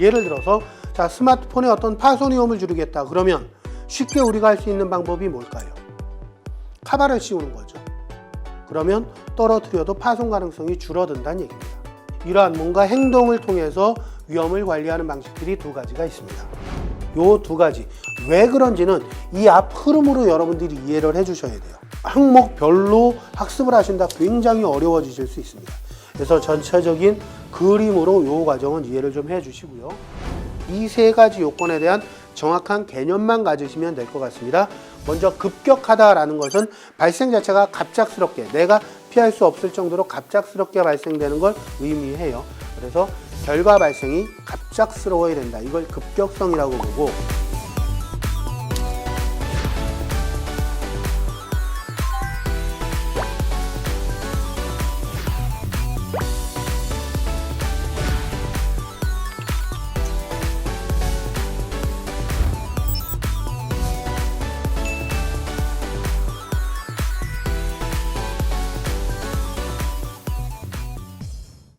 예를 들어서 자 스마트폰에 어떤 파손 위험을 줄이겠다 그러면 쉽게 우리가 할 수 있는 방법이 뭘까요? 카바를 씌우는 거죠. 그러면 떨어뜨려도 파손 가능성이 줄어든다는 얘기입니다. 이러한 뭔가 행동을 통해서 위험을 관리하는 방식들이 두 가지가 있습니다. 요 두 가지 왜 그런지는 이 앞 흐름으로 여러분들이 이해를 해주셔야 돼요. 항목별로 학습을 하신다 굉장히 어려워지실 수 있습니다. 그래서 전체적인 그림으로 요 과정은 이해를 좀 해주시고요. 이 세 가지 요건에 대한 정확한 개념만 가지시면 될 것 같습니다. 먼저 급격하다라는 것은 발생 자체가 갑작스럽게 내가 피할 수 없을 정도로 갑작스럽게 발생되는 걸 의미해요. 그래서 결과 발생이 갑작스러워야 된다. 이걸 급격성이라고 보고